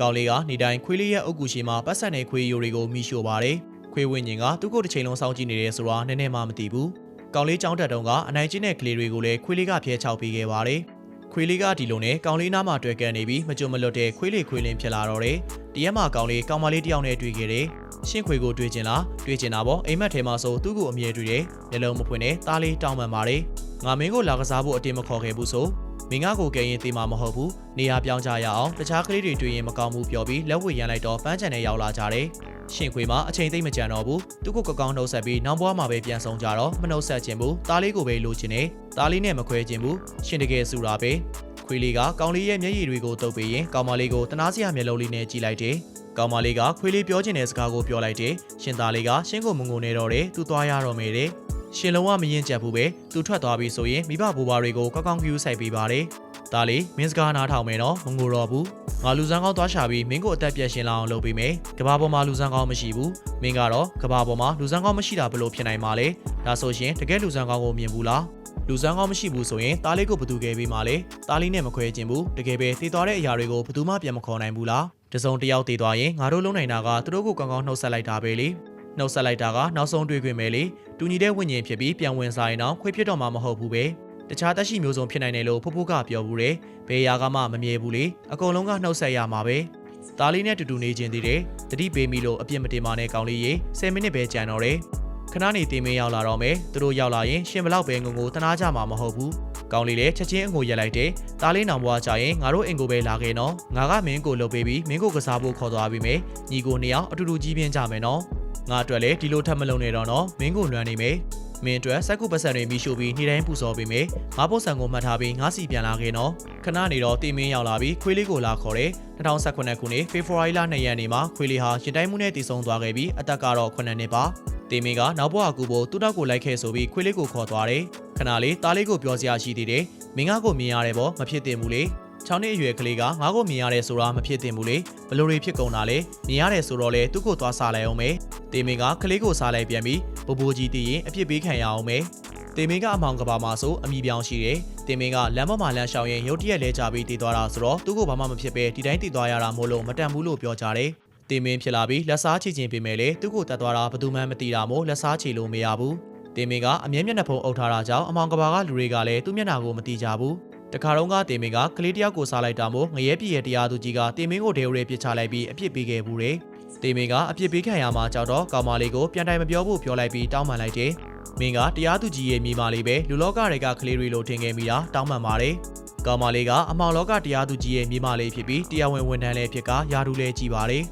ကောင်လေးကနေတိုင်းခွေးလေးရဲ့အုတ်ကူရှိမှာပတ်ဆက်နေခွေးရိုတွေကိုမိရှို့ပါတယ်ခွေးဝင်းညင်ကသူ့ကိုယ်တစ်ချိန်လုံးစောင့်ကြည့်နေတယ်ဆိုတာနည်းနည်းမှမသိဘူးကောင်လေးကြောင်းတက်တုံးကအနိုင်ကျင်းတဲ့ကလေးတွေကိုလည်းခွေးလေးကဖျဲချောက်ပေးခဲ့ပါတယ်ခွေးလေးကဒီလိုနဲ့ကောင်လေးနားမှာတွေ့ကန်နေပြီးမကြုံမလွတ်တဲ့ခွေးလေးခွေးလင်းဖြစ်လာတော့တယ်တရက်မှာကောင်လေးကောင်မလေးတစ်ယောက်နဲ့တွေ့ခဲ့တယ်ရှင့်ခွေကိုတွေ့ကျင်လားတွေ့ကျင်တာပေါ့အိမ်မက်ထဲမှာဆိုသူ့ကိုအမြဲတွေ့တယ်မျက်လုံးမဖွင့်နဲ့သားလေးတောင်းပန်ပါတယ်ငါမင်းကိုလာကစားဖို့အတင်းမခေါ်ခဲ့ဘူးဆို မင်းကကိုကဲရင်တေးမှာမဟုတ်ဘူးနေရာပြောင်းကြရအောင်တခြားကလေးတွေတွေ့ရင်မကောင်းဘူးပြောပြီးလက်ဝှေ့ရမ်းလိုက်တော့ပန်းချန်နဲ့ရောက်လာကြတယ်ရှင်ခွေမှာအချိန်သိမ့်မကြံတော့ဘူးသူ့ကိုကကောင်းနှုတ်ဆက်ပြီးနောက်ဘွားမှာပဲပြန်ဆောင်ကြတော့မနှုတ်ဆက်ခြင်းဘူးသားလေးကိုပဲလိုချင်နေသားလေးနဲ့မခွဲခြင်းဘူးရှင်တကယ်စူတာပဲခွေးလေးကကောင်လေးရဲ့မျက်ရည်တွေကိုတုပ်ပြီးရင်ကောင်မလေးကိုတနာစရာမျက်လုံးလေးနဲ့ကြည့်လိုက်တယ်ကောင်မလေးကခွေးလေးပြောချင်တဲ့စကားကိုပြောလိုက်တယ်ရှင်သားလေးကရှင်းကိုမငုံနေတော့တယ်သူသွားရတော့မယ်တဲ့ ရှင်လုံးဝမရင်ကျက်ဘူးပဲသူထွက်သွားပြီဆိုရင်မိဘဘိုးဘွားတွေကိုကောက်ကောက်ကျူးဆိုင်ပေးပါတယ်ဒါလေးမင်းစကားနားထောင်မယ်နော်မငိုတော့ဘူးငါလူစမ်းကောင်းသွားရှာပြီးမင်းကိုအသက်ပြည့်ရှင်လာအောင်လုပ်ပေးမယ်ကဘာပေါ်မှာလူစမ်းကောင်းမရှိဘူးမင်းကတော့ကဘာပေါ်မှာလူစမ်းကောင်းမရှိတာဘလို့ဖြစ်နိုင်မှာလဲဒါဆိုရှင်တကယ်လူစမ်းကောင်းကိုမြင်ဘူးလားလူစမ်းကောင်းမရှိဘူးဆိုရင်တားလေးကိုဘသူခဲ့ပေးမှလဲတားလေးနဲ့မခွဲခြင်းဘူးတကယ်ပဲတည်သွားတဲ့အရာတွေကိုဘသူမှပြန်မခေါ်နိုင်ဘူးလားတစုံတစ်ယောက်တည်သွားရင်ငါတို့လုံးနိုင်တာကသူတို့ကိုကောင်းကောင်းနှုတ်ဆက်လိုက်တာပဲလေ နှုတ်ဆက်လိုက်တာကနောက်ဆုံးတွေ့ခွင့်ပဲလေတူညီတဲ့ဝိညာဉ်ဖြစ်ပြီးပြန်ဝင်စားရင်တော့ခွေးဖြစ်တော့မှာမဟုတ်ဘူးပဲတခြားတက်ရှိမျိုးစုံဖြစ်နိုင်တယ်လို့ဖိုးဖိုးကပြောဘူးတယ်ဘယ်ရာကမှမမြဲဘူးလေအကုန်လုံးကနှုတ်ဆက်ရမှာပဲတားလေးနဲ့တူတူနေခြင်းသေးတယ်တတိပေးမိလို့အပြစ်မတင်ပါနဲ့ကောင်းလေးရေ10မိနစ်ပဲကြံတော့တယ်ခဏနေတင်မင်းရောက်လာတော့မယ်သူတို့ရောက်လာရင်ရှင်ဘလောက်ပဲငုံငိုတနာကြမှာမဟုတ်ဘူးကောင်းလေးလည်းချက်ချင်းအငိုရက်လိုက်တယ်တားလေးနောင်ဘွားကြရင်ငါတို့အိမ်ကိုပဲလာခဲ့နော်ငါကမင်းကိုလုပ်ပေးပြီးမင်းကိုကစားဖို့ခေါ်သွားပြီးမယ်ညီကိုနှစ်ယောက်အတူတူကြီးပြင်းကြမယ်နော် ငါအတွက်လည်းဒီလိုထပ်မလုံးနဲ့တော့နော်မင်းကိုလွမ်းနေမယ်မင်းအတွက်စက်ကူပတ်စံတွေမိရှို့ပြီးနေ့တိုင်းပူဇော်ပေးမယ်ငါပုတ်ဆံကိုမှတ်ထားပြီးငါစီပြန်လာခဲ့နော်ခဏနေတော့တင်မင်းရောက်လာပြီးခွေးလေးကိုလာခေါ်တယ်2019ခုနှစ်ဖေဖော်ဝါရီလ2ရက်နေ့မှာခွေးလေးဟာရင်တိုင်းမှုနဲ့တည်ဆုံသွားခဲ့ပြီးအသက်ကတော့9နှစ်ပါတင်မင်းကနောက်ဘဝကူဖို့သူ့တော့ကိုလိုက်ခဲ့ဆိုပြီးခွေးလေးကိုခေါ်သွားတယ်ခဏလေးတားလေးကိုပြောစရာရှိသေးတယ်မင်းကကိုမြင်ရတယ်ပေါ့မဖြစ်တင်ဘူးလေ6နှစ်အရွယ်ကလေးကငါ့ကိုမြင်ရတယ်ဆိုတာမဖြစ်တင်ဘူးလေဘလို့တွေဖြစ်ကုန်တာလဲမြင်ရတယ်ဆိုတော့လေသူ့ကိုသွားစားလိုက်အောင်မယ် တေမင်ကကလေးကိုစားလိုက်ပြန်ပြီးဘိုးဘိုးကြီးတည်ရင်အပြစ်ပေးခံရအောင်မယ်တေမင်ကအမောင်ကဘာမှာဆိုအမိပြောင်ရှိတယ်တေမင်ကလမ်းမမှာလမ်းလျှောက်ရင်ရုတ်တရက်လဲကြပြီးတည်သွားတာဆိုတော့သူ့ကိုဘာမှမဖြစ်ပဲဒီတိုင်းတည်သွားရတာမို့လို့မတန်ဘူးလို့ပြောကြတယ်တေမင်ဖြစ်လာပြီးလက်စားချီခြင်းပေးမယ်လေသူ့ကိုတတ်သွားတာဘယ်သူမှမသိတာမို့လက်စားချီလို့မရဘူးတင်မင်ကအမြဲမျက်နှာဖုံးအုပ်ထားတာကြောင့်အမောင်ကဘာကလူတွေကလည်းသူ့မျက်နှာကိုမတိကြဘူး တခါတော့ကတင်မင်ကကလေးတယောက်ကိုစားလိုက်တာမို့ငရဲပြည်ရဲ့တရားသူကြီးကတင်မင်ကိုဒေဝရဲပစ်ချလိုက်ပြီးအပြစ်ပေးခဲ့ဘူးတယ်တင်မင်ကအပြစ်ပေးခံရမှာကြောက်တော့ကောင်မလေးကိုပြန်တိုင်မပြောဖို့ပြောလိုက်ပြီးတောင်းပန်လိုက်တယ်မင်းကတရားသူကြီးရဲ့မိမလေးပဲလူလောကတွေကကလေးတွေလိုထင်ခဲ့မိတာတောင်းပန်ပါတယ်ကောင်မလေးကအမောင်လောကတရားသူကြီးရဲ့မိမလေးဖြစ်ပြီးတရားဝင်ဝန်ထမ်းလည်းဖြစ်ကယာတူလည်းကြည်ပါတယ်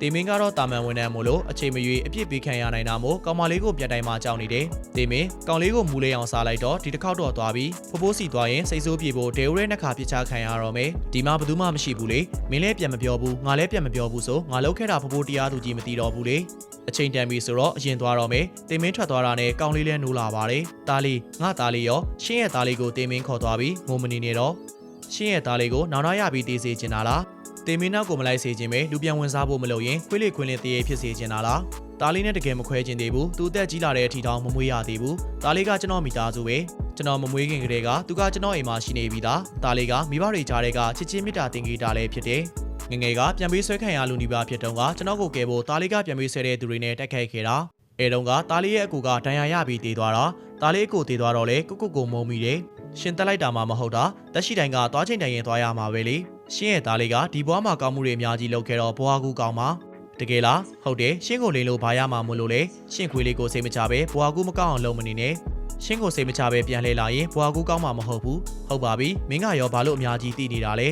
တေမင်းကတော့တာမန်ဝန်ထမ်းမို့လို့အချိန်မရွေးအပြစ်ပေးခံရနိုင်တာမို့ကောင်မလေးကိုပြန်တိုင်မှကြောက်နေတယ်။တေမင်းကောင်လေးကိုမူလေးအောင်စားလိုက်တော့ဒီတစ်ခေါက်တော့သွားပြီးဖိုးဖိုးစီသွားရင်စိတ်ဆိုးပြေဖို့ဒေဝရဲနှစ်ခါပြစ်ချခံရတော့မယ်။ဒီမှာဘယ်သူမှမရှိဘူးလေ။မင်းလည်းပြန်မပြောဘူးငါလည်းပြန်မပြောဘူးဆိုငါလောက်ခဲ့တာဖိုးဖိုးတရားသူကြီးမသိတော့ဘူးလေ။အချိန်တန်ပြီဆိုတော့အရင်သွားတော့မယ်။တေမင်းထွက်သွားတာနဲ့ကောင်လေးလည်းနိုးလာပါတယ်။တားလေးငါသားလေးရောရှင်းရဲ့သားလေးကိုတေမင်းခေါ်သွားပြီးငုံမနေနေတော့ရှင်းရဲ့သားလေးကိုနောင်နာရပြီးတေးစေချင်တာလား။ တင်မင်းနောက်ကိုမလိုက်စေခြင်းပဲလူပြန်ဝင်စားဖို့မလုပ်ရင်ခွေးလေးခွင်းလေးတရေဖြစ်စေခြင်းလားလားတားလေးနဲ့တကယ်မခွဲခြင်းသေးဘူးသူအသက်ကြီးလာတဲ့အထီတောင်မမွေးရသေးဘူးတားလေးကကျွန်တော်မိသားစုပဲကျွန်တော်မမွေးခင်ကတည်းကသူကကျွန်တော်အိမ်မှာရှိနေပြီးသားတားလေးကမိဘတွေကြားတဲ့ကချစ်ချင်းမေတ္တာတင်ကြီးတာလည်းဖြစ်တယ်ငငယ်ကပြန်ပြီးဆွဲခံရလူနေပါဖြစ်တုန်းကကျွန်တော်ကိုကယ်ဖို့တားလေးကပြန်ပြီးဆွဲတဲ့သူတွေနဲ့တက်ခိုက်ခဲ့တာအဲတုန်းကတားလေးရဲ့အကူကဒဏ်ရာရပြီးတည်သွားတာတားလေးအကူတည်သွားတော့လေကုတ်ကုတ်ကိုမုံမိတယ်ရှင်တက်လိုက်တာမှမဟုတ်တာတက်ရှိတိုင်းကသွားချိန်တိုင်ရင်သွားရမှာပဲလေ ရှင်းရဲ့သားလေးကဒီဘွားမှာကောင်းမှုတွေအများကြီးလုပ်ခဲ့တော့ဘွားကူကောင်းပါတကယ်လားဟုတ်တယ်ရှင်းကိုလိန်လို့ဘာရမှာမလို့လေရှင်းခွေးလေးကိုစိတ်မချပဲဘွားကူမကောင်းအောင်လုပ်မနေနဲ့ရှင်းကိုစိတ်မချပဲပြန်လှည့်လာရင်ဘွားကူကောင်းမှာမဟုတ်ဘူးဟုတ်ပါပြီမင်းကရောဘာလို့အများကြီးတည်နေတာလဲ